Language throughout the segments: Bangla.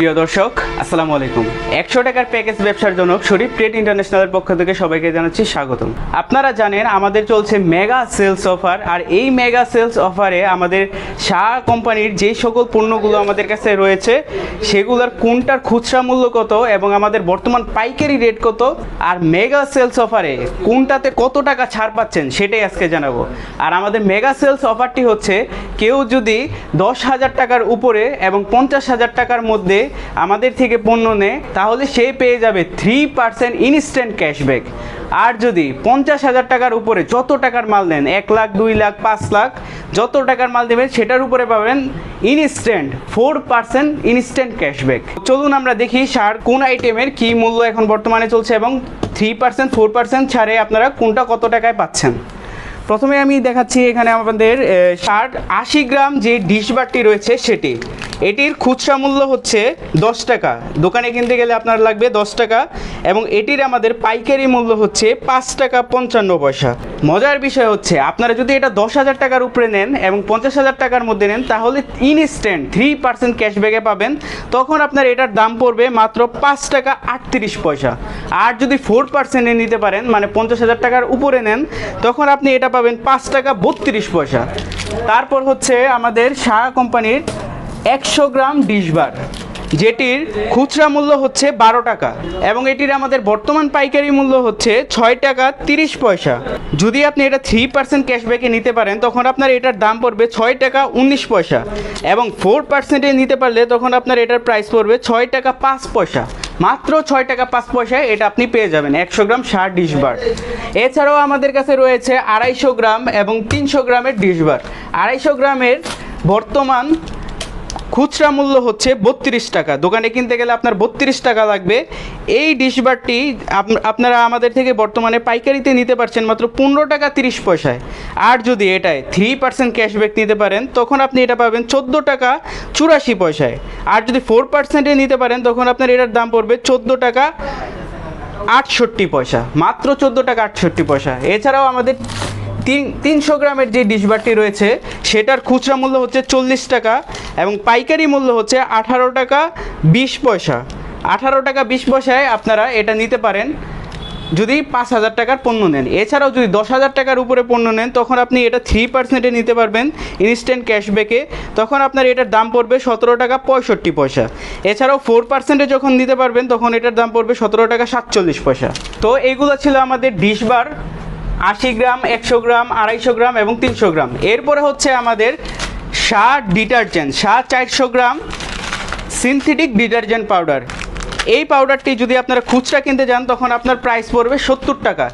প্রিয় দর্শক, আসসালামু আলাইকুম। একশো টাকার প্যাকেজ ব্যবসার জন্য শরীফ ট্রেড ইন্টারন্যাশনালের পক্ষ থেকে সবাইকে জানাচ্ছি স্বাগতম। আপনারা জানেন, আমাদের চলছে মেগা সেলস অফার আর এই মেগা সেলস অফারে আমাদের শাহ কোম্পানির যেই সকল পণ্যগুলো আমাদের কাছে রয়েছে, সেগুলোর কোনটার খুচরা মূল্য কত এবং আমাদের বর্তমান পাইকারি রেট কত, আর মেগা সেলস অফারে কোনটাতে কত টাকা ছাড় পাচ্ছেন সেটাই আজকে জানাব। আর আমাদের মেগা সেলস অফারটি হচ্ছে, কেউ যদি দশ হাজার টাকার উপরে এবং পঞ্চাশ হাজার টাকার মধ্যে আমাদের থেকে পণ্য নেয় তাহলে সে পেয়ে যাবে থ্রি পার্সেন্ট ইনস্ট্যান্ট ক্যাশব্যাক আর যদি পঞ্চাশ হাজার টাকার উপরে যত টাকার মাল নেন, এক লাখ, দুই লাখ, পাঁচ লাখ, যত টাকার মাল দেবেন সেটার উপরে পাবেন instant four percent instant cashback চলুন আমরা দেখি সার কোন আইটেমের কি মূল্য এখন বর্তমানে চলছে এবং থ্রি পার্সেন্ট ফোর পার্সেন্ট ছাড়ে আপনারা কোনটা কত টাকায় পাচ্ছেন। প্রথমে আমি দেখাচ্ছি এখানে আমাদের ষাট আশি গ্রাম যে ডিশ বারটি রয়েছে সেটি। এটির খুচরা মূল্য হচ্ছে দশ টাকা। দোকানে কিনতে গেলে আপনার লাগবে দশ টাকা এবং এটির আমাদের পাইকারি মূল্য হচ্ছে পাঁচ টাকা পঞ্চান্ন পয়সা। মজার বিষয় হচ্ছে, আপনারা যদি এটা দশ হাজার টাকার উপরে নেন এবং পঞ্চাশ হাজার টাকার মধ্যে নেন, তাহলে ইনস্ট্যান্ট থ্রি পার্সেন্ট ক্যাশব্যাকে পাবেন। তখন আপনার এটার দাম পড়বে মাত্র পাঁচ টাকা আটত্রিশ পয়সা। আর যদি ফোর পার্সেন্টে নিতে পারেন মানে পঞ্চাশ হাজার টাকার উপরে নেন, তখন আপনি এটা পাবেন পাঁচ টাকা বত্রিশ পয়সা। তারপর হচ্ছে আমাদের শাহ কোম্পানির একশো গ্রাম ডিশবার যেটির খুচরা মূল্য হচ্ছে বারো টাকা এবং এটির আমাদের বর্তমান পাইকারি মূল্য হচ্ছে ছয় টাকা তিরিশ পয়সা। যদি আপনি এটা থ্রি পার্সেন্ট ক্যাশব্যাকে নিতে পারেন, তখন আপনার এটার দাম পড়বে ছয় টাকা উনিশ পয়সা এবং ফোর পার্সেন্টে নিতে পারলে তখন আপনার এটার প্রাইস পড়বে ছয় টাকা পাঁচ পয়সা। মাত্র ছয় টাকা পাঁচ পয়সায় এটা আপনি পেয়ে যাবেন একশো গ্রাম ষাট ডিশবার এছাড়াও আমাদের কাছে রয়েছে আড়াইশো গ্রাম এবং তিনশো গ্রামের ডিশবার আড়াইশো গ্রামের বর্তমান খুচরা মূল্য হচ্ছে বত্রিশ টাকা। দোকানে কিনতে গেলে আপনার বত্রিশ টাকা লাগবে। এই ডিশবারটি আপ- আপনারা আমাদের থেকে বর্তমানে পাইকারিতে নিতে পারছেন মাত্র পনেরো টাকা তিরিশ পয়সায়। আর যদি এটায় থ্রি পার্সেন্ট ক্যাশব্যাক নিতে পারেন, তখন আপনি এটা পাবেন চোদ্দ টাকা চুরাশি পয়সায়। আর যদি ফোর পার্সেন্টে নিতে পারেন, তখন আপনার এটার দাম পড়বে চোদ্দ টাকা আটষট্টি পয়সা। মাত্র চোদ্দ টাকা আটষট্টি পয়সা। এছাড়াও আমাদের তিন, তিনশো গ্রামের যে ডিশবারটি রয়েছে, সেটার খুচরা মূল্য হচ্ছে চল্লিশ টাকা এবং পাইকারি মূল্য হচ্ছে আঠারো টাকা বিশ পয়সা। আঠারো টাকা বিশ পয়সায় আপনারা এটা নিতে পারেন যদি পাঁচ হাজার টাকার পণ্য নেন। এছাড়াও যদি দশ হাজার টাকার উপরে পণ্য নেন, তখন আপনি এটা থ্রি পার্সেন্টে নিতে পারবেন ইনস্ট্যান্ট ক্যাশব্যাকে তখন আপনার এটার দাম পড়বে সতেরো টাকা পঁয়ষট্টি পয়সা। এছাড়াও ফোর পার্সেন্টে যখন নিতে পারবেন, তখন এটার দাম পড়বে সতেরো টাকা সাতচল্লিশ পয়সা। তো এগুলো ছিল আমাদের ডিশবার আশি গ্রাম, একশো গ্রাম, আড়াইশো গ্রাম এবং তিনশো গ্রাম। এরপরে হচ্ছে আমাদের শাহ ডিটারজেন্ট শাহ চারশো গ্রাম সিনথেটিক ডিটারজেন্ট পাউডার। এই পাউডারটি যদি আপনারা খুচরা কিনতে যান, তখন আপনার প্রাইস পড়বে সত্তর টাকা।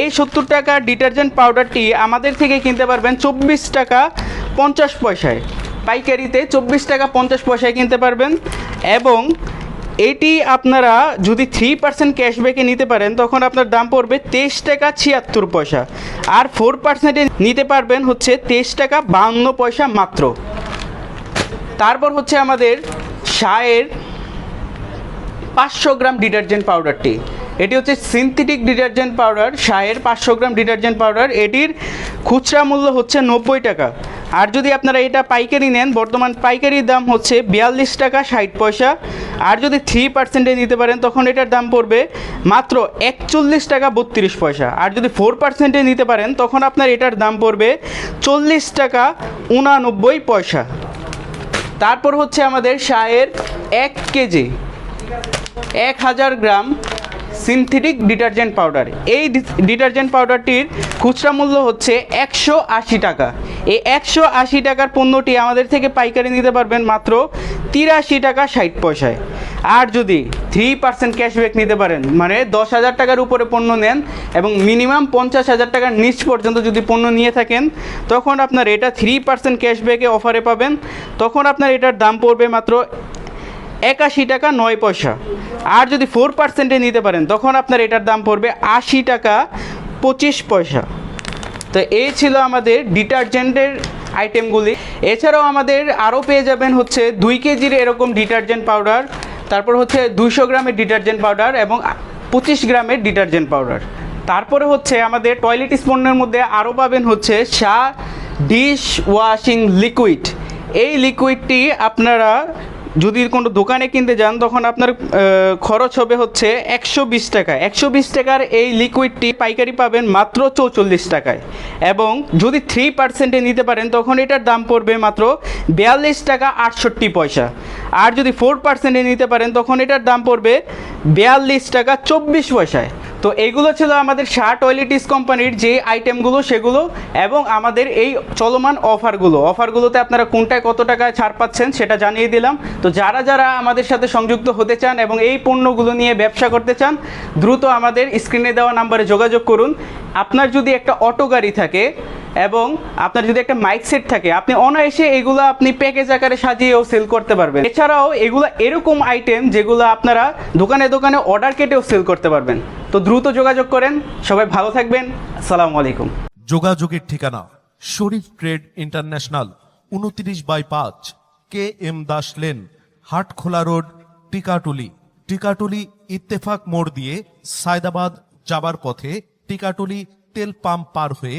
এই সত্তর টাকা ডিটারজেন্ট পাউডারটি আমাদের থেকে কিনতে পারবেন চব্বিশ টাকা পঞ্চাশ পয়সায়। পাইকারিতে চব্বিশ টাকা পঞ্চাশ পয়সায় কিনতে পারবেন এবং এটি আপনারা যদি থ্রি পার্সেন্ট ক্যাশব্যাকে নিতে পারেন, তখন আপনার দাম পড়বে তেইশ টাকা ছিয়াত্তর পয়সা। আর ফোর পার্সেন্টে নিতে পারবেন হচ্ছে তেইশ টাকা বাহান্ন পয়সা মাত্র। তারপর হচ্ছে আমাদের শায়ের পাঁচশো গ্রাম ডিটারজেন্ট পাউডারটি। এটি হচ্ছে সিনথেটিক ডিটারজেন্ট পাউডার শায়ের পাঁচশো গ্রাম ডিটারজেন্ট পাউডার এটির খুচরা মূল্য হচ্ছে নব্বই টাকা। আর যদি আপনারা এটা পাইকারি নেন, বর্তমান পাইকারির দাম হচ্ছে বিয়াল্লিশ টাকা ষাট পয়সা। আর যদি থ্রি পার্সেন্টে নিতে পারেন, তখন এটার দাম পড়বে মাত্র একচল্লিশ টাকা বত্রিশ পয়সা। আর যদি ফোর পার্সেন্টে নিতে পারেন, তখন আপনার এটার দাম পড়বে চল্লিশ টাকা উনানব্বই পয়সা। তারপর হচ্ছে আমাদের শায়ের এক কেজি, এক হাজার গ্রাম সিনথেটিক ডিটারজেন্ট পাউডার এই ডিটারজেন্ট পাউডারটির খুচরা মূল্য হচ্ছে একশো আশি টাকা। এই একশো আশি টাকার পণ্যটি আমাদের থেকে পাইকারি নিতে পারবেন মাত্র তিরাশি টাকা ষাট পয়সায়। আর যদি থ্রি পার্সেন্ট ক্যাশব্যাক নিতে পারেন মানে দশ হাজার টাকার উপরে পণ্য নেন এবং মিনিমাম পঞ্চাশ হাজার টাকার নিচ পর্যন্ত যদি পণ্য নিয়ে থাকেন, তখন আপনার এটা থ্রি পার্সেন্ট ক্যাশব্যাকে অফারে পাবেন। তখন আপনার এটার দাম পড়বে মাত্র একাশি টাকা নয় পয়সা। আর যদি ফোর পার্সেন্টে নিতে পারেন, তখন আপনার এটার দাম পড়বে আশি টাকা পঁচিশ পয়সা। তো এই ছিল আমাদের ডিটারজেন্টের আইটেমগুলি। এছাড়াও আমাদের আরও পেয়ে যাবেন হচ্ছে দুই কেজির এরকম ডিটারজেন্ট পাউডার, তারপর হচ্ছে দুইশো গ্রামের ডিটারজেন্ট পাউডার এবং পঁচিশ গ্রামের ডিটারজেন্ট পাউডার। তারপরে হচ্ছে আমাদের টয়লেট স্পন্ডের মধ্যে আরও পাবেন হচ্ছে শাহ ডিশ ওয়াশিং লিকুইড। এই লিকুইডটি আপনারা যদি কোনো দোকানে কিনতে যান, তখন আপনার খরচ হবে হচ্ছে একশো বিশ টাকা। একশো বিশ টাকার এই লিকুইডটি পাইকারি পাবেন মাত্র চৌচল্লিশ টাকায়। এবং যদি থ্রি পার্সেন্টে নিতে পারেন, তখন এটার দাম পড়বে মাত্র বিয়াল্লিশ টাকা আটষট্টি পয়সা। আর যদি ফোর পার্সেন্টে নিতে পারেন, তখন এটার দাম পড়বে বিয়াল্লিশ টাকা চব্বিশ পয়সায়। তো এইগুলো ছিল আমাদের শার্ট ওয়েলিটিস কোম্পানির যে আইটেমগুলো সেগুলো এবং আমাদের এই চলমান অফারগুলো। অফারগুলোতে আপনারা কোনটায় কত টাকায় ছাড় পাচ্ছেন সেটা জানিয়ে দিলাম। তো যারা যারা আমাদের সাথে সংযুক্ত হতে চান এবং এই পণ্যগুলো নিয়ে ব্যবসা করতে চান, দ্রুত আমাদের স্ক্রিনে দেওয়া নাম্বারে যোগাযোগ করুন। আপনার যদি একটা অটো গাড়ি থাকে এবং আপনার যদি একটা মাইক সেট থাকে, আপনি অনায়াসে এগুলো আপনি প্যাকেজ আকারে সাজিয়েও সেল করতে পারবেন। এছাড়াও এগুলো এরকম আইটেম যেগুলো আপনারা দোকানে দোকানে অর্ডার কেটেও সেল করতে পারবেন। তো দ্রুত যোগাযোগ করেন। সবাই ভালো থাকবেন। আসসালামু আলাইকুম। যোগাযোগের ঠিকানা, শরীফ ট্রেড ইন্টারন্যাশনাল, উনত্রিশ বাই পাঁচ, K M Das lane, Hatkhola road, Tikatuli. Tikatuli Ittefaq মোড় দিয়ে সায়দাবাদ যাবার পথে টিকাটুলি তেল পাম্প পার হয়ে